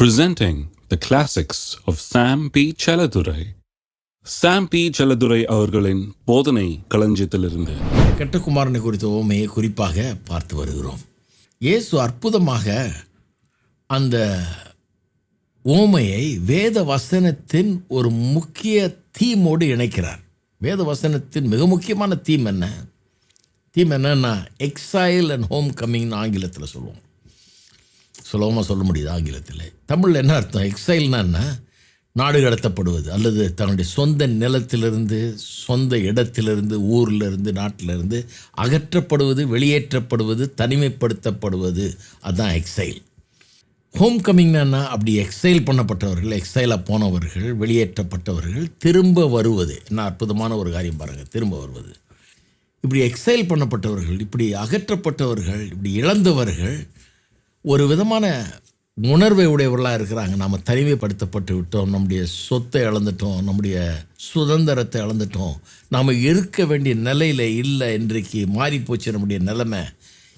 presenting the classics of Sam P. Chaladurai. Sam P Chelladurai அவர்களின் போதனை களஞ்சியத்திலிருந்து. கெட்டகுமாரனை குறித்த ஓமையை குறிப்பாக பார்த்து வருகிறோம். இயேசு அற்புதமாக அந்த ஓமையை வேத வசனத்தின் ஒரு முக்கிய தீமோடு இணைக்கிறார். வேத வசனத்தின் மிக முக்கியமான தீம் என்ன? தீம் என்னன்னா எக்ஸைல் அண்ட் ஹோம் கம்மிங்னு ஆங்கிலத்தில் சொல்லுவோம். சுலபமாக சொல்ல முடியுது ஆங்கிலத்தில். தமிழில் என்ன அர்த்தம்? எக்ஸைல்னா என்ன? நாடு கடத்தப்படுவது அல்லது தன்னுடைய சொந்த நிலத்திலிருந்து சொந்த இடத்திலிருந்து ஊர்லேருந்து நாட்டிலிருந்து அகற்றப்படுவது வெளியேற்றப்படுவது தனிமைப்படுத்தப்படுவது. அதுதான் எக்ஸைல் ஹோம் கம்மிங்னா அப்படி எக்ஸைல் பண்ணப்பட்டவர்கள் எக்ஸைலாக போனவர்கள் வெளியேற்றப்பட்டவர்கள் திரும்ப வருவது. என்ன அற்புதமான ஒரு காரியம் பாருங்கள் திரும்ப வருவது. இப்படி எக்ஸைல் பண்ணப்பட்டவர்கள் இப்படி அகற்றப்பட்டவர்கள் இப்படி இழந்தவர்கள் ஒரு விதமான உணர்வை உடையவர்களாக இருக்கிறாங்க. நாம் தனிமைப்படுத்தப்பட்டு விட்டோம். நம்முடைய சொத்தை இழந்துட்டோம். நம்முடைய சுதந்திரத்தை இழந்துட்டோம். நாம் இருக்க வேண்டிய நிலையில் இல்லை. இன்றைக்கு மாறிப்போச்சு நம்முடைய நிலைமை.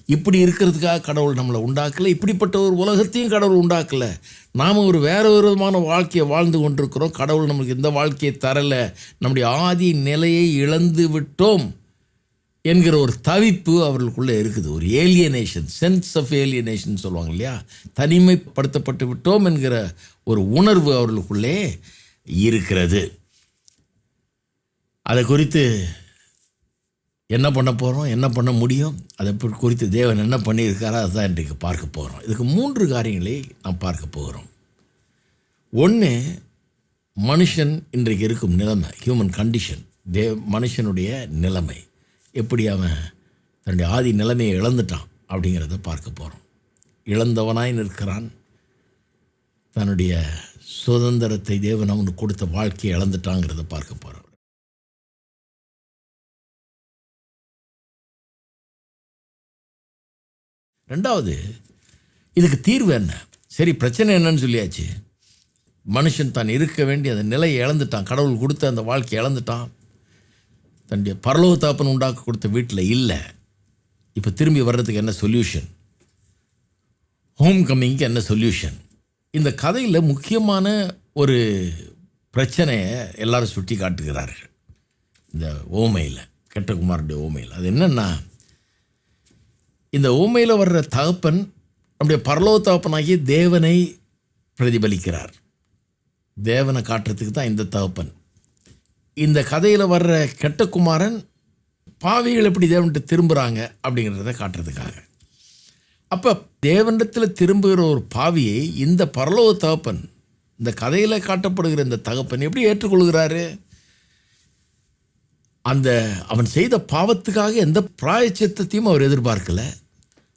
இப்படி இருக்கிறதுக்காக கடவுள் நம்மளை உண்டாக்கலை. இப்படிப்பட்ட ஒரு உலகத்தையும் கடவுள் உண்டாக்கலை. நாம் ஒரு வேறு ஒரு விதமான வாழ்க்கையை வாழ்ந்து கொண்டிருக்கிறோம். கடவுள் நமக்கு இந்த வாழ்க்கையை தரலை. நம்முடைய ஆதி நிலையை இழந்து விட்டோம். என்கிற ஒரு தவிப்பு அவர்களுக்குள்ளே இருக்குது. ஒரு ஏலியனேஷன் சென்ஸ் ஆஃப் ஏலியனேஷன் சொல்லுவாங்க இல்லையா? தனிமைப்படுத்தப்பட்டு விட்டோம் என்கிற ஒரு உணர்வு அவர்களுக்குள்ளே இருக்கிறது. அதை குறித்து என்ன பண்ண போகிறோம் என்ன பண்ண முடியும்? அதை குறித்து தேவன் என்ன பண்ணியிருக்காரோ அதுதான் இன்றைக்கு பார்க்க போகிறோம் இதுக்கு மூன்று காரியங்களை நாம் பார்க்க போகிறோம். ஒன்று மனுஷன் இன்றைக்கு இருக்கும் நிலைமை ஹியூமன் கண்டிஷன் தே மனுஷனுடைய நிலைமை. எப்படி அவன் தன்னுடைய ஆதி நிலைமையை இழந்துட்டான் அப்படிங்கிறத பார்க்க போகிறோம் இழந்தவனாய் நிற்கிறான். தன்னுடைய சுதந்திரத்தை தேவன் அவனுக்கு கொடுத்த வாழ்க்கையை இழந்துட்டாங்கிறத பார்க்க போகிறோம் ரெண்டாவது இதுக்கு தீர்வு என்ன? சரி பிரச்சனை என்னன்னு சொல்லியாச்சு. மனுஷன் தான் இருக்க வேண்டிய அந்த நிலையை இழந்துட்டான். கடவுள் கொடுத்த அந்த வாழ்க்கையை இழந்துட்டான். தன்னுடைய பரலோக தாப்பன் உண்டாக்க கொடுத்த வீட்டில் இல்லை. இப்போ திரும்பி வர்றதுக்கு என்ன சொல்யூஷன் ஹோம் கம்மிங்க்கு என்ன சொல்யூஷன் இந்த கதையில் முக்கியமான ஒரு பிரச்சனையை எல்லாரும் சுட்டி காட்டுகிறார்கள். இந்த ஓமையில் கெட்டகுமாருடைய ஓமையில். அது என்னென்னா இந்த ஓமையில் வர்ற தகப்பன் நம்முடைய பரலோக தகப்பனாகிய தேவனை பிரதிபலிக்கிறார். தேவனை காட்டுறதுக்கு தான் இந்த தகப்பன். இந்த கதையில் வர்ற கெட்டகுமாரன் பாவிகள் எப்படி தேவன்கிட்ட திரும்புகிறாங்க அப்படிங்கிறத காட்டுறதுக்காக. அப்போ தேவனிடத்தில் திரும்புகிற ஒரு பாவியை இந்த பரலோக தகப்பன் இந்த கதையில் காட்டப்படுகிற இந்த தகப்பன் எப்படி ஏற்றுக்கொள்கிறாரு? அந்த அவன் செய்த பாவத்துக்காக எந்த பிராயச்சித்தத்தையும் அவர் எதிர்பார்க்கல.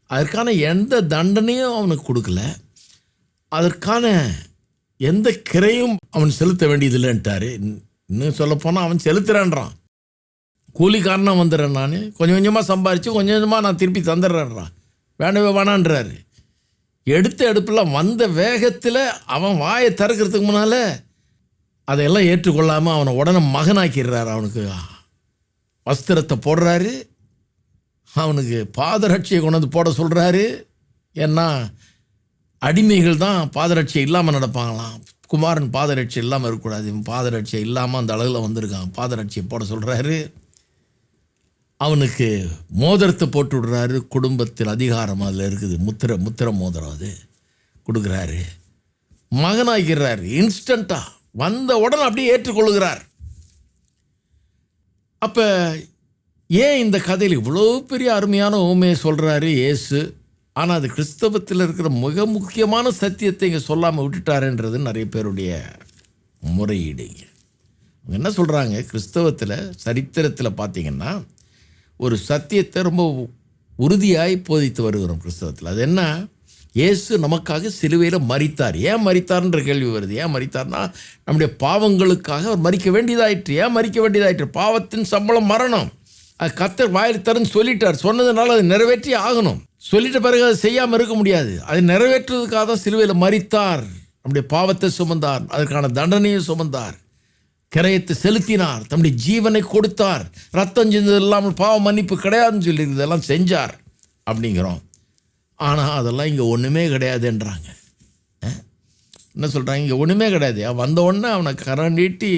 அதற்கான எந்த தண்டனையும் அவனுக்கு கொடுக்கல. அதற்கான எந்த கிரையும் அவன் செலுத்த வேண்டியதில்லைன்ட்டாரு. இன்னும் சொல்லப்போனால் அவன் செலுத்துறான்றான். கூலிக்காரனாக வந்துடுறேன் நான். கொஞ்சம் கொஞ்சமாக சம்பாரித்து கொஞ்சம் கொஞ்சமாக நான் திருப்பி தந்துடுறேன்றான். வேணவே வேணான்றாரு. எடுத்த எடுப்பில் வந்த வேகத்தில் அவன் வாயை திறக்கிறதுக்கு முன்னால் அதையெல்லாம் ஏற்றுக்கொள்ளாமல் அவனை உடனே மகனாக்கிடுறாரு அவனுக்கு. வஸ்திரத்தை போடுறாரு. அவனுக்கு பாதரட்சியை கொண்டு வந்து போட சொல்கிறாரு ஏன்னா அடிமைகள் தான் பாதரட்சியை இல்லாமல் நடப்பாங்களாம். குமாரன் பாதரட்சி இல்லாமல் இருக்கக்கூடாது. இவன் பாதரட்சியை இல்லாமல் அந்த அளவில் வந்திருக்கான். பாதரட்சியை போட சொல்கிறாரு அவனுக்கு மோதிரத்தை போட்டு விடுறாரு. குடும்பத்தில் அதிகாரம் அதில் இருக்குது. முத்திர முத்திர மோதிரம் அது. கொடுக்குறாரு. மகனாகிறார். இன்ஸ்டண்ட்டாக வந்த உடனே அப்படியே ஏற்றுக்கொள்கிறார். அப்போ ஏன் இந்த கதையில் இவ்வளோ பெரிய அருமையான ஓமையை சொல்கிறாரு ஏசு ஆனால் அது கிறிஸ்தவத்தில் இருக்கிற மிக முக்கியமான சத்தியத்தை இங்கே சொல்லாமல் விட்டுட்டாருன்றது நிறைய பேருடைய முறையீடுங்க அவங்க என்ன சொல்கிறாங்க கிறிஸ்தவத்தில் சரித்திரத்தில் பார்த்தீங்கன்னா ஒரு சத்தியத்தை ரொம்ப உறுதியாய் போதித்து வருகிறோம் கிறிஸ்தவத்தில். அது என்ன? இயேசு நமக்காக சிலுவையில் மறித்தார் ஏன் மறித்தார்ன்ற கேள்வி வருது. ஏன் மறித்தார்னா நம்முடைய பாவங்களுக்காக அவர் மறிக்க வேண்டியதாயிற்று. ஏன் மறிக்க வேண்டியதாயிற்று? பாவத்தின் சம்பளம் மரணம். அது கத்தர் வாயில் தரன்னு சொல்லிட்டார். சொன்னதுனால அது நிறைவேற்றி ஆகணும். சொல்லிட்ட பிறகு அதை செய்யாமல் இருக்க முடியாது. அதை நிறைவேற்றுவதற்காக தான் சிலுவையில் மறித்தார் நம்முடைய பாவத்தை சுமந்தார். அதற்கான தண்டனையும் சுமந்தார். கிரயத்தை செலுத்தினார். தம்முடைய ஜீவனை கொடுத்தார். ரத்தம் செஞ்சது இல்லாமல் பாவ மன்னிப்பு கிடையாதுன்னு சொல்லி இதெல்லாம் செஞ்சார் அப்படிங்கிறோம். ஆனால் அதெல்லாம் இங்கே ஒன்றுமே கிடையாதுன்றாங்க. என்ன சொல்கிறாங்க இங்கே ஒன்றுமே கிடையாது. அவன் வந்த உடனே அவனை கரம் நீட்டி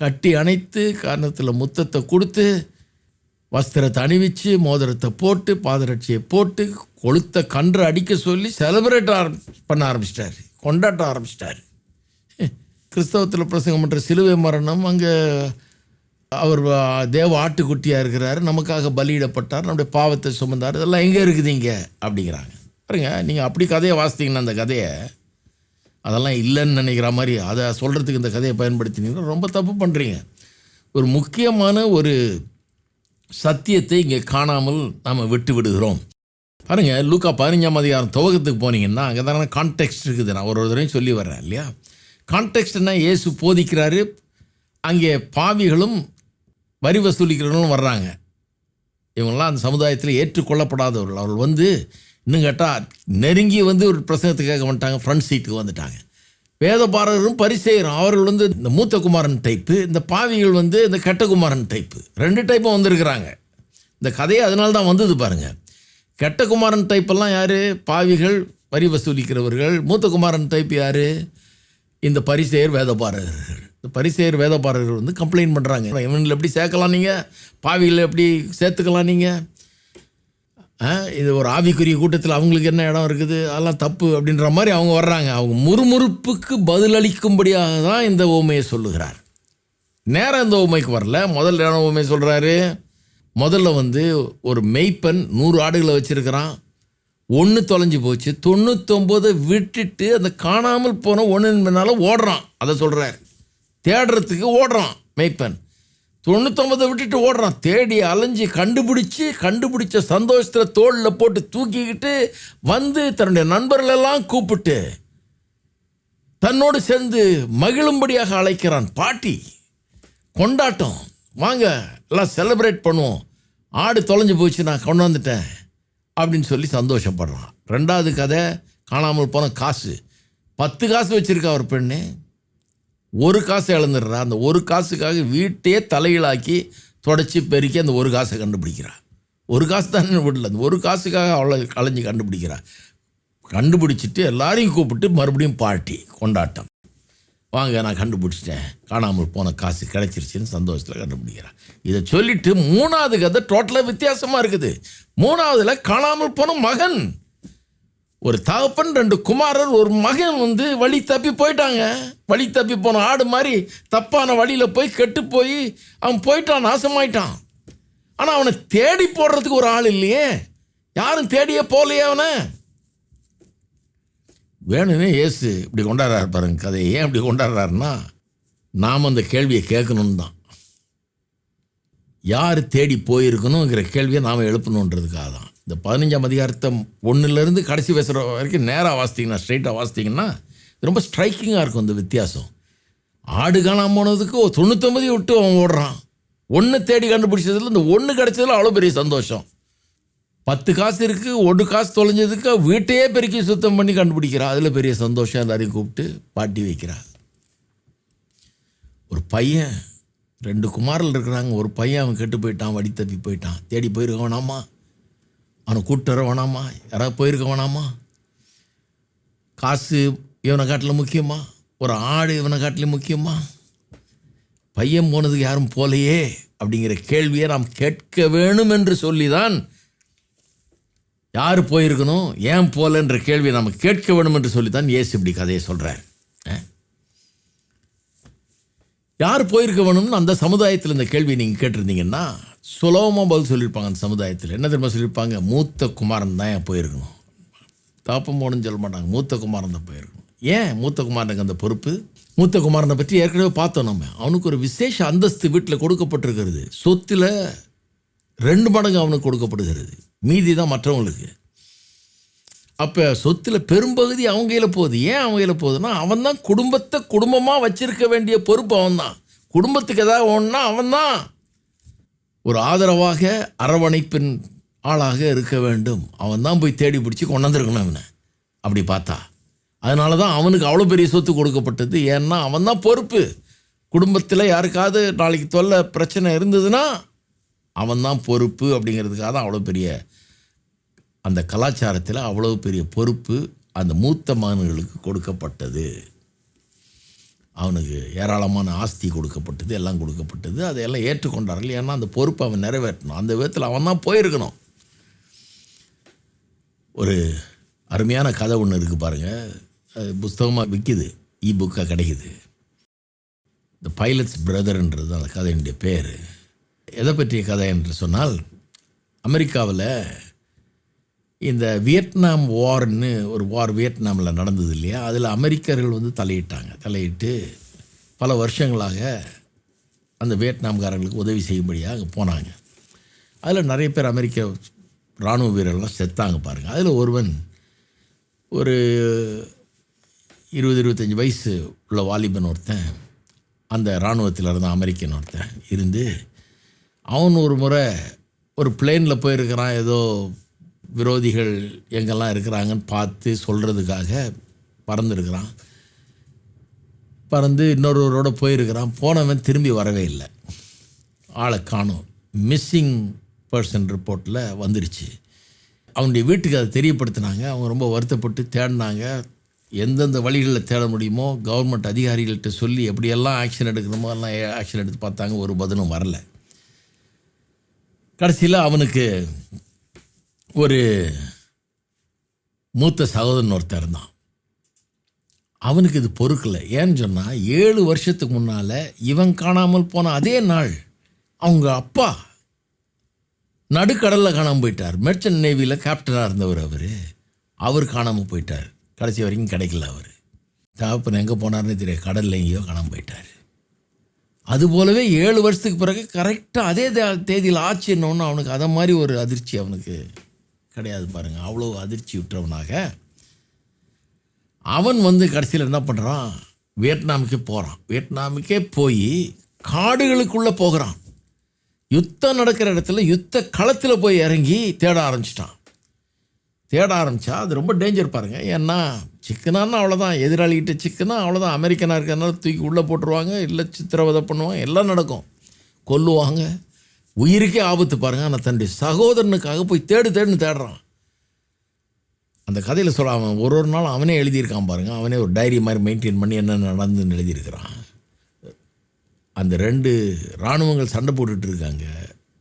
கட்டி அணைத்து காரணத்தில் முத்தத்தை கொடுத்து வஸ்திரத்தை அணிவிச்சு மோதிரத்தை போட்டு பாதரட்சியை போட்டு கொளுத்த கன்று அடிக்க சொல்லி செலிப்ரேட் ஆரம் பண்ண ஆரம்பிச்சிட்டாரு. கொண்டாட்ட ஆரம்பிச்சிட்டாரு. கிறிஸ்தவத்தில் பிரசங்கம் பண்ணுற சிலுவை மரணம் அங்கே அவர் தேவ ஆட்டுக்குட்டியாக இருக்கிறார். நமக்காக பலியிடப்பட்டார். நம்முடைய பாவத்தை சுமந்தார். இதெல்லாம் எங்கே இருக்குது இங்கே? அப்படிங்கிறாங்க. பாருங்க நீங்கள் அப்படி கதையை வாசித்தீங்கன்னா அந்த கதையை அதெல்லாம் இல்லைன்னு நினைக்கிற மாதிரி அதை சொல்கிறதுக்கு இந்த கதையை பயன்படுத்தினீங்கன்னா ரொம்ப தப்பு பண்ணுறீங்க ஒரு முக்கியமான ஒரு சத்தியத்தை இங்கே காணாமல் நாம் விட்டு விடுகிறோம். பாருங்கள் லூக்கா பதினஞ்சாம் அதிகாரம் துவக்கத்துக்கு போனீங்கன்னா அங்கே தானே கான்டெக்ட் இருக்குது. நான் ஒரு ஒருத்தரையும் சொல்லி வர்றேன் இல்லையா? கான்டெக்ட்னா இயேசு போதிக்கிறாரு. அங்கே பாவிகளும் வரி வசூலிக்கிறவங்களும் வர்றாங்க. இவங்கெல்லாம் அந்த சமுதாயத்தில் ஏற்றுக்கொள்ளப்படாதவர்கள். அவர்கள் வந்து இன்னும் கேட்டால் நெருங்கி வந்து ஒரு பிரசங்கத்துக்காக வந்துட்டாங்க ஃப்ரண்ட் சீட்டுக்கு வந்துட்டாங்க. வேதபாரகரும் பரிசெயரும் அவர்கள் வந்து இந்த மூத்த குமாரன் டைப்பு இந்த பாவிகள் வந்து இந்த கெட்டகுமாரன் டைப்பு ரெண்டு டைப்பும் வந்திருக்கிறாங்க. இந்த கதையே அதனால தான் வந்தது பாருங்கள் கெட்டகுமாரன் டைப்பெல்லாம் யார்? பாவிகள் வரி வசூலிக்கிறவர்கள் மூத்த குமாரன் டைப் யார்? இந்த பரிசெயர் வேதபாரகர்கள் இந்த பரிசெயர் வேதபாரகர்கள் வந்து கம்ப்ளைண்ட் பண்ணுறாங்க இவனில் எப்படி சேர்க்கலாம் நீங்கள் பாவிகளை எப்படி சேர்த்துக்கலாம் நீங்கள் இது ஒரு ஆவிக்குரிய கூட்டத்தில் அவங்களுக்கு என்ன இடம் இருக்குது? அதெல்லாம் தப்பு அப்படின்ற மாதிரி அவங்க வர்றாங்க. அவங்க முறுமுறுப்புக்கு பதிலளிக்கும்படியாக தான் இந்த ஓமையை சொல்லுகிறார். நேரம் இந்த ஓமைக்கு வரல. முதல்ல என்ன ஓமை சொல்கிறாரு முதல்ல வந்து ஒரு மெய்ப்பன் நூறு ஆடுகளை வச்சுருக்கிறான். ஒன்று தொலைஞ்சு போச்சு. தொண்ணூத்தொம்போதை விட்டுட்டு அந்த காணாமல் போன ஒன்று பின்னால் ஓடுறான். அதை சொல்கிறார் தேடுறதுக்கு ஓடுறான் மெய்ப்பன் தொண்ணூத்தொம்பதை விட்டுட்டு ஓடுறான். தேடி அலைஞ்சு கண்டுபிடிச்சி கண்டுபிடிச்ச சந்தோஷத்தில் தோளில் போட்டு தூக்கிக்கிட்டு வந்து தன்னுடைய நண்பர்களெல்லாம் கூப்பிட்டு தன்னோடு சேர்ந்து மகிழும்படியாக அழைக்கிறான். பாட்டி கொண்டாட்டம். வாங்க எல்லாம் செலிப்ரேட் பண்ணுவோம். ஆடு தொலைஞ்சு போச்சு நான் கொண்டு வந்துட்டேன். அப்படின்னு சொல்லி சந்தோஷப்படுறான். ரெண்டாவது கதை காணாமல் போன காசு. பத்து காசு வச்சுருக்கா ஒரு பெண்ணு. ஒரு காசை இழந்துடுறா. அந்த ஒரு காசுக்காக வீட்டையே தலையிலாக்கி தொடச்சி பெருக்கி அந்த ஒரு காசை கண்டுபிடிக்கிறா ஒரு காசு தானே விடல. அந்த ஒரு காசுக்காக அவ்வளோ கலைஞ்சு கண்டுபிடிக்கிறா. கண்டுபிடிச்சிட்டு எல்லாரையும் கூப்பிட்டு மறுபடியும் பார்ட்டி கொண்டாட்டம். வாங்க நான் கண்டுபிடிச்சிட்டேன். காணாமல் போன காசு கிடைச்சிருச்சுன்னு சந்தோஷத்தில் கண்டுபிடிக்கிறேன் இதை சொல்லிட்டு மூணாவது கதை டோட்டலாக வித்தியாசமாக இருக்குது. மூணாவதில் காணாமல் போன மகன். ஒரு தகப்பன் ரெண்டு குமாரர் ஒரு மகன் வந்து வழி தப்பி போயிட்டாங்க. வழி தப்பி போன ஆடு மாதிரி தப்பான வழியில் போய் கெட்டு போய் அவன் போயிட்டான் நாசமாயிட்டான். ஆனால் அவனை தேடி போடுறதுக்கு ஒரு ஆள் இல்லையே. யாரும் தேடியே போகலையே அவனை. வேணும்னே ஏசு இப்படி கொண்டாடுறாரு பாருங்க கதையை ஏன் இப்படி கொண்டாடுறாருன்னா நாம் அந்த கேள்வியை கேட்கணும்னு தான். யார் தேடி போயிருக்கணுங்கிற கேள்வியை நாம் எழுப்பணுன்றதுக்காக தான். இந்த பதினஞ்சாம் அதிகாரத்தை ஒன்றுலேருந்து கடைசி பேசுகிற வரைக்கும் நேராக வாசித்தீங்கன்னா ஸ்ட்ரைட்டாக வாசித்தீங்கன்னா ரொம்ப ஸ்ட்ரைக்கிங்காக இருக்கும் இந்த வித்தியாசம். ஆடு காணாம போனதுக்கு ஒரு தொண்ணூத்தொம்பது விட்டு அவன் ஓடுறான். ஒன்று தேடி கண்டுபிடிச்சதில் இந்த ஒன்று கிடச்சதில் அவ்வளோ பெரிய சந்தோஷம். பத்து காசு இருக்குது ஒன்று காசு தொலைஞ்சதுக்கு வீட்டையே பெருக்கி சுத்தம் பண்ணி கண்டுபிடிக்கிறா அதில் பெரிய சந்தோஷம் எல்லாரையும் கூப்பிட்டு பாட்டி வைக்கிறா ஒரு பையன் ரெண்டு குமாரில் இருக்கிறாங்க. ஒரு பையன் அவன் கெட்டு போயிட்டான் வடி தப்பி போயிட்டான். தேடி போயிருக்கவனாமா அவனை கூப்பிட்டு வர வேணாமா? யாராவது போயிருக்க வேணாமா? காசு இவனை காட்டில் முக்கியமா? ஒரு ஆடு இவனை காட்டிலும் முக்கியமா? பையன் போனதுக்கு யாரும் போலையே அப்படிங்கிற கேள்வியை நாம் கேட்க வேணும் என்று சொல்லிதான் யார் போயிருக்கணும்? ஏன் போகலன்ற கேள்வியை நாம் கேட்க வேணும் என்று சொல்லித்தான் ஏசு இப்படி கதையை சொல்கிறார் யார் போயிருக்க வேணும்னு அந்த சமுதாயத்தில் இந்த கேள்வி நீங்கள் கேட்டிருந்தீங்கன்னா சுலபமாக பதில் சொல்லியிருப்பாங்க அந்த சமுதாயத்தில். என்ன தெரியுமா சொல்லியிருப்பாங்க? மூத்த குமாரன் தான் ஏன் போயிருக்கணும்? தாப்பம் போகணும்னு சொல்ல மாட்டாங்க. மூத்த குமாரன் தான் போயிருக்கணும். ஏன் மூத்த குமாரனுக்கு அந்த பொறுப்பு? மூத்த குமாரனை பற்றி ஏற்கனவே பார்த்தோம் நம்ம. அவனுக்கு ஒரு விசேஷ அந்தஸ்து வீட்டில் கொடுக்கப்பட்டிருக்கிறது. சொத்தில் ரெண்டு மடங்கு அவனுக்கு கொடுக்கப்படுகிறது. மீதி தான் மற்றவங்களுக்கு. அப்போ சொத்தில் பெரும்பகுதி அவங்க கையில் போகுது. ஏன் அவங்க கையில் போகுதுன்னா அவன் தான் குடும்பத்தை குடும்பமாக வச்சிருக்க வேண்டிய பொறுப்பு அவன் தான் குடும்பத்துக்கு ஏதாவது ஒன்றுனா அவன் தான் ஒரு ஆதரவாக அரவணைப்பின் ஆளாக இருக்க வேண்டும். அவன் தான் போய் தேடி பிடிச்சி கொண்டாந்துருக்கணும் அவனை அப்படி பார்த்தா. அதனால தான் அவனுக்கு அவ்வளோ பெரிய சொத்து கொடுக்கப்பட்டது. ஏன்னா அவன் தான் பொறுப்பு. குடும்பத்தில் யாருக்காவது நாளைக்கு தொல்லை பிரச்சனை இருந்ததுன்னா அவன் தான் பொறுப்பு அப்படிங்கிறதுக்காக தான் அவ்வளோ பெரிய அந்த கலாச்சாரத்தில் அவ்வளோ பெரிய பொறுப்பு அந்த மூத்த மகன்களுக்கு கொடுக்கப்பட்டது. அவனுக்கு ஏராளமான ஆஸ்தி கொடுக்கப்பட்டது எல்லாம் கொடுக்கப்பட்டது. அதையெல்லாம் ஏற்றுக்கொண்டார்கள் ஏன்னா அந்த பொறுப்பை அவன் நிறைவேற்றணும். அந்த விதத்தில் அவன் தான் போயிருக்கணும். ஒரு அருமையான கதை ஒன்று இருக்குது பாருங்கள் அது புஸ்தகமாக விற்கிது இ புக்காக கிடைக்குது. இந்த பைலட்ஸ் பிரதர்ன்றது அந்த கதையினுடைய பேர். எதை பற்றிய கதை என்று சொன்னால் அமெரிக்காவில் இந்த வியட்நாம் வார்னு ஒரு வார் வியட்நாமில் நடந்தது இல்லையா? அதில் அமெரிக்கர்கள் வந்து தலையிட்டாங்க. தலையிட்டு பல வருஷங்களாக அந்த வியட்நாம்காரர்களுக்கு உதவி செய்யும்படியாக அங்கே போனாங்க. அதில் நிறைய பேர் அமெரிக்க இராணுவ வீரர்கள்லாம் செத்தாங்க பாருங்கள் அதில் ஒருவன் ஒரு இருபது இருபத்தஞ்சி வயசு உள்ள வாலிபன் ஒருத்தன் அந்த இராணுவத்தில் இருந்த அமெரிக்கன் ஒருத்தன் இருந்து அவன் ஒரு முறை ஒரு பிளேனில் போயிருக்கிறான். ஏதோ விரோதிகள் எங்கெல்லாம் இருக்கிறாங்கன்னு பார்த்து சொல்கிறதுக்காக பறந்துருக்கிறான். பறந்து இன்னொருவரோட போயிருக்கிறான். போனவன் திரும்பி வரவே இல்லை. ஆளை காணும். மிஸ்ஸிங் பர்சன் ரிப்போர்ட்டில் வந்துருச்சு. அவனுடைய வீட்டுக்கு அதை தெரியப்படுத்தினாங்க. அவங்க ரொம்ப வருத்தப்பட்டு தேடினாங்க. எந்தெந்த வழிகளில் தேட முடியுமோ கவர்மெண்ட் அதிகாரிகள்கிட்ட சொல்லி எப்படியெல்லாம் ஆக்ஷன் எடுக்கணுமோ எல்லாம் ஆக்ஷன் எடுத்து பார்த்தாங்க. ஒரு பதிலும் வரல. கடைசியில் அவனுக்கு ஒரு மூத்த சகோதரன் ஒருத்தர் இருந்தான். அவனுக்கு இது பொறுக்கலை. ஏன்னு சொன்னால் ஏழு வருஷத்துக்கு முன்னால் இவன் காணாமல் போன அதே நாள் அவங்க அப்பா நடுக்கடலில் காணாமல் போயிட்டார். மெர்ச்சன்ட் நேவியில் கேப்டனாக இருந்தவர் அவர். அவர் காணாமல் போயிட்டார். கடைசி வரைக்கும் கிடைக்கல அவர். தகப்பன் எங்கே போனார்னு தெரியாது. கடலில் எங்கேயோ காணாமல் போயிட்டார். அதுபோலவே ஏழு வருஷத்துக்கு பிறகு கரெக்டாக அதே தேதியில் தேதியில் ஆச்சுன்னொன்று அவனுக்கு அதை மாதிரி ஒரு அதிர்ச்சி அவனுக்கு. கிடையாது பாருங்கள் அவ்வளோ அதிர்ச்சி விட்டுறவனாக அவன் வந்து கடைசியில் என்ன பண்ணுறான் வியட்நாமுக்கே போகிறான் வியட்நாமுக்கே போய் காடுகளுக்குள்ளே போகிறான். யுத்தம் நடக்கிற இடத்துல யுத்த களத்தில் போய் இறங்கி தேட ஆரம்பிச்சிட்டான். தேட ஆரம்பித்தா அது ரொம்ப டேஞ்சர் பாருங்க. ஏன்னா சிக்கனான்னா அவ்வளோதான் எதிராளிகிட்ட சிக்கனா அவ்வளோதான் அமெரிக்கனாக இருக்கிறதுனால தூக்கி உள்ளே போட்டுருவாங்க. இல்லை சித்திரவதை பண்ணுவாங்க. எல்லாம் நடக்கும். கொல்லுவாங்க. உயிருக்கே ஆபத்து பாருங்க. ஆனால் தன்னுடைய சகோதரனுக்காக போய் தேடு தேடுன்னு தேடுறான். அந்த கதையில் சொல்ல அவன் ஒரு ஒரு நாள் அவனே எழுதியிருக்கான் பாருங்க. அவனே ஒரு டைரி மாதிரி மெயின்டைன் பண்ணி என்ன நடந்துன்னு எழுதியிருக்கிறான். அந்த ரெண்டு இராணுவங்கள் சண்டை போட்டுட்டு இருக்காங்க.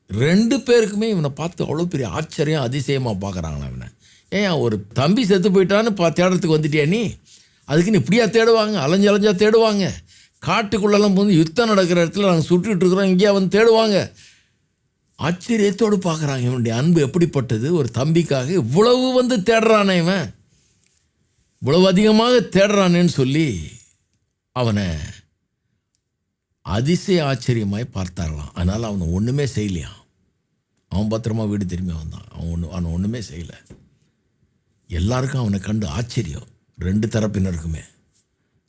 ரெண்டு பேருக்குமே இவனை பார்த்து அவ்வளோ பெரிய ஆச்சரியம் அதிசயமாக பார்க்குறாங்களா இவனை. ஏன் ஒரு தம்பி செத்து போயிட்டான்னு பா தேடுறதுக்கு வந்துட்டியா நீ? அதுக்குன்னு இப்படியா தேடுவாங்க? அலைஞ்சு அலைஞ்சா தேடுவாங்க. காட்டுக்குள்ளெல்லாம் போது யுத்தம் நடக்கிற இடத்துல நாங்கள் சுட்டுட்ருக்குறோம் இங்கேயா வந்து தேடுவாங்க. ஆச்சரியத்தோடு பார்க்குறாங்க இவனுடைய அன்பு எப்படிப்பட்டது? ஒரு தம்பிக்காக இவ்வளவு வந்து தேடுறானே இவன். இவ்வளவு அதிகமாக தேடுறானேன்னு சொல்லி அவனை அதிசய ஆச்சரியமாய் பார்த்தாரலாம் அதனால் அவனை ஒன்றுமே செய்யலையாம் அவன் பத்திரமா வீடு திரும்பி வந்தான். அவன் ஒன்று அவனை ஒன்றுமே செய்யலை. எல்லாருக்கும் அவனை கண்டு ஆச்சரியம். ரெண்டு தரப்பினருக்குமே.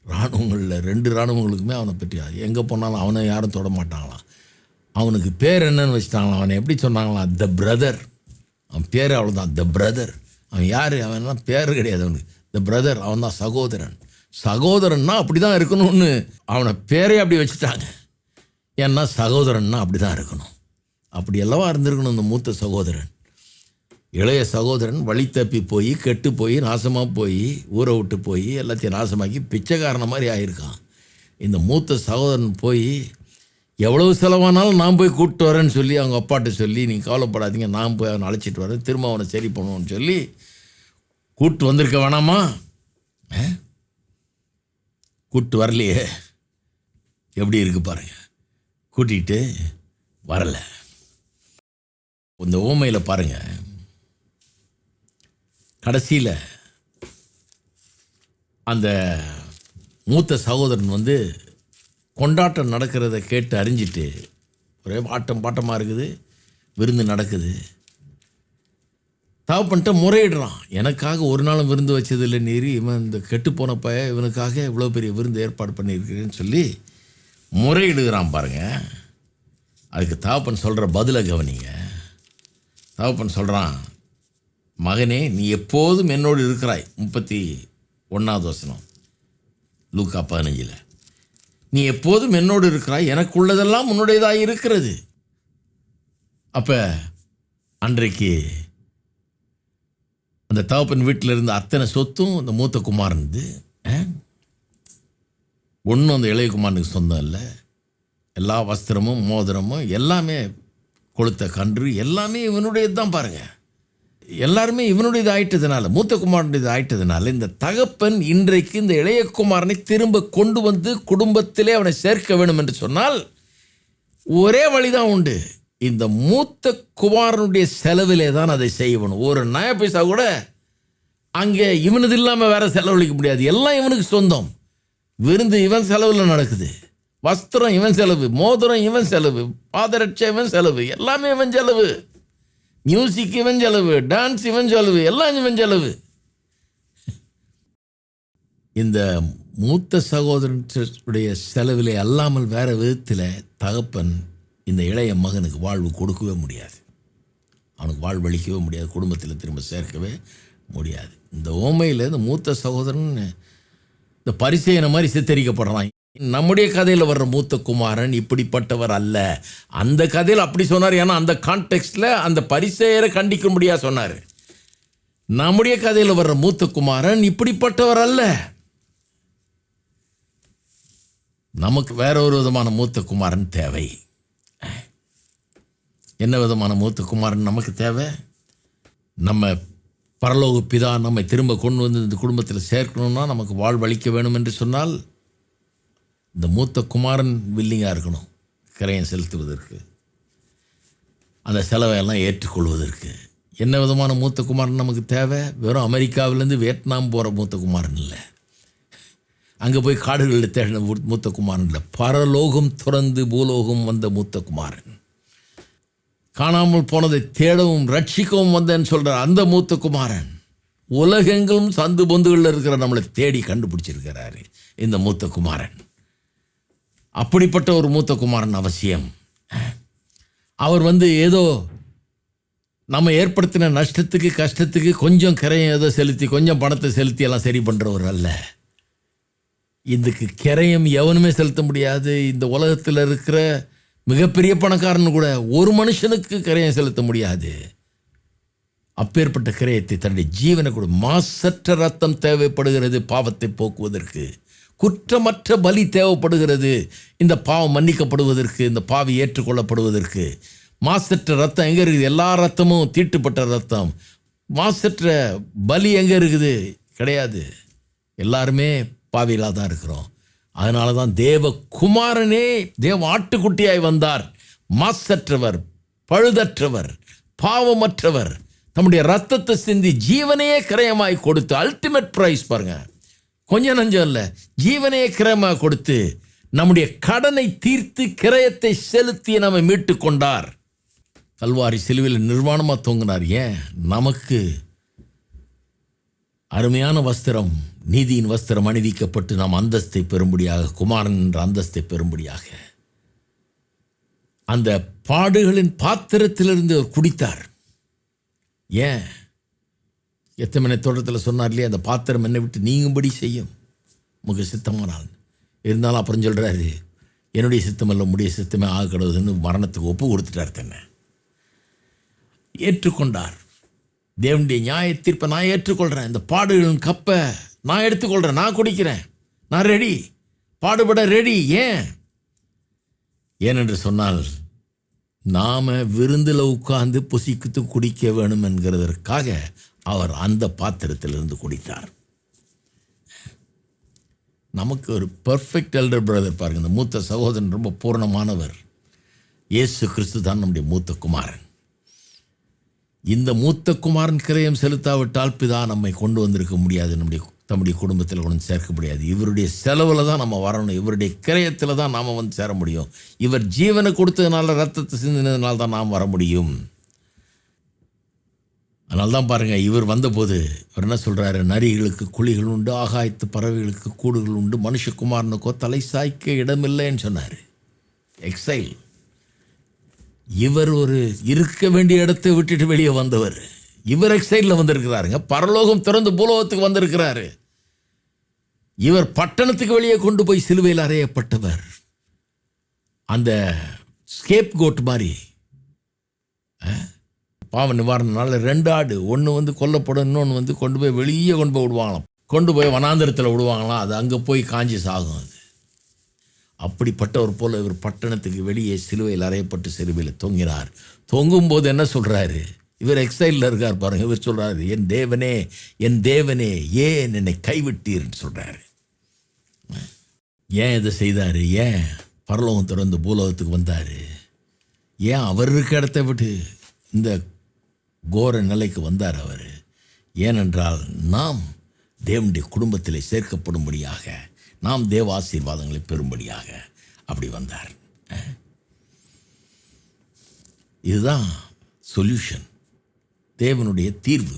இராணுவங்களில் ரெண்டு இராணுவங்களுக்குமே அவனை பற்றி எங்கே போனாலும் அவனை யாரும் தொட மாட்டாங்களாம். அவனுக்கு பேர் என்னன்னு வச்சுட்டாங்களாம் அவனை எப்படி சொன்னாங்களாம் த பிரதர் அவன் பேர் அவ்வளோதான் த பிரதர் அவன் யார்? அவன்லாம் பேர் கிடையாது அவனுக்கு. த பிரதர் அவன் தான் சகோதரன். சகோதரன்னா அப்படி தான் இருக்கணும்னு அவனை பேரே அப்படி வச்சுட்டாங்க. ஏன்னா சகோதரன்னா அப்படி தான் இருக்கணும். அப்படி அல்லவா இருந்திருக்கணும் இந்த மூத்த சகோதரன். இளைய சகோதரன் வழி தப்பி போய் கெட்டு போய் நாசமாக போய் ஊரை விட்டு போய் எல்லாத்தையும் நாசமாக்கி பிச்சைக்காரன மாதிரி ஆகியிருக்கான் இந்த மூத்த சகோதரன் போய் எவ்வளவு செலவானாலும் நான் போய் கூப்பிட்டு வரேன்னு சொல்லி அவங்க அப்பாட்ட சொல்லி நீங்கள் கவலைப்படாதீங்க நான் போய் அவனை அழைச்சிட்டு வரேன். திரும்ப அவனை சரி பண்ணுவோன்னு சொல்லி கூப்பிட்டு வந்திருக்க வேணாமா? ஆ? கூப்பிட்டு வரலையே. எப்படி இருக்கு பாருங்க. கூட்டிகிட்டு வரலை. இந்த ஊமையில் பாருங்க. கடைசியில் அந்த மூத்த சகோதரன் வந்து கொண்டாட்டம் நடக்கிறத கேட்டு அறிஞ்சிட்டு ஒரே ஆட்டம் பாட்டமாக இருக்குது விருந்து நடக்குது. தகப்பன்ட்ட முறையிடுறான். எனக்காக ஒரு நாளும் விருந்து வச்சதில்லை நீர் இவன் இந்த கெட்டு போனப்ப இவனுக்காக இவ்வளோ பெரிய விருந்து ஏற்பாடு பண்ணியிருக்கிறேன்னு சொல்லி முறையிடுகிறான் பாருங்கள் அதுக்கு தகப்பன் சொல்கிற பதிலை கவனிங்க. தகப்பன் சொல்கிறான் மகனே நீ எப்போதும் என்னோடு இருக்கிறாய். முப்பத்தி ஒன்றாவது வசனம். லூக்கா பதினஞ்சில். நீ எப்போதும் என்னோடு இருக்கிறாய் எனக்குள்ளதெல்லாம் உன்னுடையதாக இருக்கிறது. அப்போ அன்றைக்கு அந்த தகப்பன் வீட்டில் இருந்த அத்தனை சொத்தும் அந்த மூத்த குமாரனுது ஆ? ஒன்றும் அந்த இளையகுமாரனுக்கு சொந்தம் இல்லை. எல்லா வஸ்திரமும் மோதிரமும் எல்லாமே கொளுத்த கன்று எல்லாமே இவனுடையது தான் பாருங்கள் எல்லாருமே இவனுடையது ஆயிட்டதுனால மூத்த குமாரனுடையது ஆயிட்டதுனால இந்த தகப்பன் இன்றைக்கு இந்த இளைய குமாரனை திரும்ப கொண்டு வந்து குடும்பத்திலே அவனை சேர்க்க வேணும் என்று சொன்னால் ஒரே வழிதான் உண்டு. இந்த மூத்த குமாரனுடைய செலவிலே தான் அதை செய்யணும். ஒரு நய பைசா கூட அங்கே இவனது இல்லாமல் வேற செலவழிக்க முடியாது. எல்லாம் இவனுக்கு சொந்தம். விருந்து இவன் செலவில் நடக்குது. வஸ்திரம் இவன் செலவு. மோதிரம் இவன் செலவு. பாதரட்சை இவன் செலவு. எல்லாமே இவன் செலவு. மியூசிக் இவன் செலவு டான்ஸ் இவன் செலவு எல்லாம் இவன் செலவு. இந்த மூத்த சகோதரனுடைய செலவிலே அல்லாமல் வேற விதத்தில் தகப்பன் இந்த இளைய மகனுக்கு வாழ்வு கொடுக்கவே முடியாது. அவனுக்கு வாழ்வளிக்கவே முடியாது குடும்பத்தில் திரும்ப சேர்க்கவே முடியாது. இந்த ஓமையில் இந்த மூத்த சகோதரன் இந்த பரிசெயனை மாதிரி சித்தரிக்கப்படுறான். நம்முடைய கதையில் வர்ற மூத்த குமாரன் இப்படிப்பட்டவர் அல்ல. அந்த கதையில் அப்படி சொன்னார். ஏன்னா அந்த கான்டெக்ட்ல அந்த பரிசெயரை கண்டிக்க முடியா சொன்னார். நம்முடைய கதையில் வர்ற மூத்த குமாரன் இப்படிப்பட்டவர் அல்ல. நமக்கு வேற ஒரு விதமான மூத்த குமாரன் தேவை. என்ன விதமான மூத்த குமாரன் நமக்கு தேவை? நம்ம பரலோக பிதா நம்மை திரும்ப கொண்டு வந்து இந்த குடும்பத்தில் சேர்க்கணும்னா நமக்கு வாழ்வளிக்க வேணும் என்று சொன்னால் இந்த மூத்த குமாரன் வில்லிங்காக இருக்கணும். கரையை செலுத்துவதற்கு. அந்த செலவையெல்லாம் ஏற்றுக்கொள்வதற்கு. என்ன விதமான மூத்த குமாரன் நமக்கு தேவை? வெறும் அமெரிக்காவிலேருந்து வியட்நாம் போகிற மூத்த குமாரன் இல்லை. அங்கே போய் காடுகளில் தேடின மூத்த குமாரன் இல்லை. பரலோகம் துறந்து பூலோகம் வந்த மூத்த குமாரன். காணாமல் போனதை தேடவும் ரட்சிக்கவும் வந்தேன்னு சொல்கிற அந்த மூத்த குமாரன் உலகெங்கும் சந்து பொந்துகளில் இருக்கிற நம்மளை தேடி கண்டுபிடிச்சிருக்கிறாரு இந்த மூத்த குமாரன். அப்படிப்பட்ட ஒரு மூத்த குமாரன் அவசியம். அவர் வந்து ஏதோ நம்ம ஏற்படுத்தின நஷ்டத்துக்கு கஷ்டத்துக்கு கொஞ்சம் கரையும் ஏதோ செலுத்தி கொஞ்சம் பணத்தை செலுத்தி எல்லாம் சரி பண்ணுறவர் அல்ல. இதுக்கு கரையும் எவனுமே செலுத்த முடியாது. இந்த உலகத்தில் இருக்கிற மிகப்பெரிய பணக்காரன் கூட ஒரு மனுஷனுக்கு கரையம் செலுத்த முடியாது. அப்பேற்பட்ட கிரயத்தை தன்னுடைய ஜீவனை கூட. மாசற்ற ரத்தம் தேவைப்படுகிறது பாவத்தை போக்குவதற்கு. குற்றமற்ற பலி தேவைப்படுகிறது. இந்த பாவம் மன்னிக்கப்படுவதற்கு இந்த பாவி ஏற்றுக்கொள்ளப்படுவதற்கு. மாசற்ற ரத்தம் எங்கே இருக்குது? எல்லா ரத்தமும் தீட்டுப்பட்ட ரத்தம். மாசற்ற பலி எங்கே இருக்குது? கிடையாது. எல்லாருமே பாவிகளாக தான் இருக்கிறோம். அதனால தான் தேவ குமாரனே தேவ ஆட்டுக்குட்டியாய் வந்தார். மாசற்றவர் பழுதற்றவர் பாவமற்றவர் தம்முடைய ரத்தத்தை சிந்தி ஜீவனையே கிரயமாய் கொடுத்து அல்டிமேட் ப்ரைஸ் பாருங்கள் கொஞ்சம் நஞ்சம் இல்லை ஜீவனே கிரமாக கொடுத்து நம்முடைய கடனை தீர்த்து கிரயத்தை செலுத்தி நம்மை மீட்டு கொண்டார். கல்வாரி சிலுவையில் நிர்வாணமாக தூங்கினார். ஏன்? நமக்கு அருமையான வஸ்திரம் நீதியின் வஸ்திரம் அணிவிக்கப்பட்டு நாம் அந்தஸ்தை பெறும்படியாக குமாரன் என்ற அந்தஸ்தை பெறும்படியாக. அந்த பாடுகளின் பாத்திரத்திலிருந்து அவர் குடித்தார். ஏன்? எத்தமனை தோட்டத்தில் சொன்னார் இல்லையா அந்த பாத்திரம் என்னை விட்டு நீங்கும்படி செய்யும். மிக சித்தமானால். இருந்தாலும் அப்புறம் சொல்கிறாரு என்னுடைய சித்தமல்ல முடிய சித்தமே ஆக கிடவுதுன்னு மரணத்துக்கு ஒப்பு கொடுத்துட்டார் தன்னை. ஏற்றுக்கொண்டார். தேவனுடைய நியாய தீர்ப்பை நான் ஏற்றுக்கொள்கிறேன் இந்த பாடுகளின் கப்பை நான் எடுத்துக்கொள்கிறேன் நான் குடிக்கிறேன். நான் ரெடி பாடுபட ரெடி ஏன்? ஏனென்று சொன்னால் நாம் விருந்தில் உட்கார்ந்து புசிக்குத்து குடிக்க வேணும் என்கிறதற்காக அவர் அந்த பாத்திரத்திலிருந்து குடித்தார். நமக்கு ஒரு பெர்ஃபெக்ட் எல்டர் பிரதர் பாருங்க இந்த மூத்த சகோதரன் ரொம்ப பூர்ணமானவர். இயேசு கிறிஸ்து தான் நம்முடைய மூத்த குமாரன். இந்த மூத்த குமாரன் கிரயம் செலுத்தாவிட்டால் பிதா நம்மை கொண்டு வந்திருக்க முடியாது நம்முடைய தம்முடைய குடும்பத்தில் கொண்டு சேர்க்க முடியாது. இவருடைய செலவில் தான் நம்ம வரணும். இவருடைய கிரயத்தில் தான் நாம் வந்து சேர முடியும். இவர் ஜீவனை கொடுத்ததுனால ரத்தத்தை சிந்தினதுனால தான் நாம் வர முடியும். அதனால தான் பாருங்கள் இவர் வந்தபோது இவர் என்ன சொல்கிறாரு நரிகளுக்கு குழிகள் உண்டு ஆகாயத்து பறவைகளுக்கு கூடுகள் உண்டு மனுஷகுமாரனுக்கோ தலை சாய்க்க இடமில்லைன்னு சொன்னார். எக்ஸைல் இவர் ஒரு இருக்க வேண்டிய இடத்தை விட்டுட்டு வெளியே வந்தவர். இவர் எக்ஸைடில் வந்திருக்கிறாருங்க. பரலோகம் திறந்து பூலோகத்துக்கு வந்திருக்கிறாரு. இவர் பட்டணத்துக்கு வெளியே கொண்டு போய் சிலுவையில் அறையப்பட்டவர். அந்த ஸ்கேப் கோட் மாதிரி பாவ நிவாரணனால ரெண்டு ஆடு ஒன்று வந்து கொல்லப்படும் இன்னொன்று வந்து கொண்டு போய் வெளியே கொண்டு போய் விடுவாங்களாம். கொண்டு போய் வனாந்திரத்தில் விடுவாங்களாம். அது அங்கே போய் காஞ்சி சாகும் அது. அப்படிப்பட்டவர் போல் இவர் பட்டணத்துக்கு வெளியே சிலுவையில் அறையப்பட்டு சிலுவையில் தொங்கினார். தொங்கும்போது என்ன சொல்கிறாரு இவர் எக்ஸைலில் இருக்கார் பாருங்கள் இவர் சொல்கிறாரு என் தேவனே என் தேவனே ஏன் என்னை கைவிட்டீர்னு சொல்றாரு. ஏன் இதை செய்தார்? ஏன் பரலோகம் திறந்து பூலோகத்துக்கு வந்தார்? ஏன் அவர் இருக்க இடத்த விட்டு இந்த கோர நிலைக்கு வந்தார் அவர்? ஏனென்றால் நாம் தேவனுடைய குடும்பத்தில் சேர்க்கப்படும்படியாக நாம் தேவ ஆசீர்வாதங்களை பெறும்படியாக அப்படி வந்தார். இதுதான் சொல்யூஷன் தேவனுடைய தீர்வு.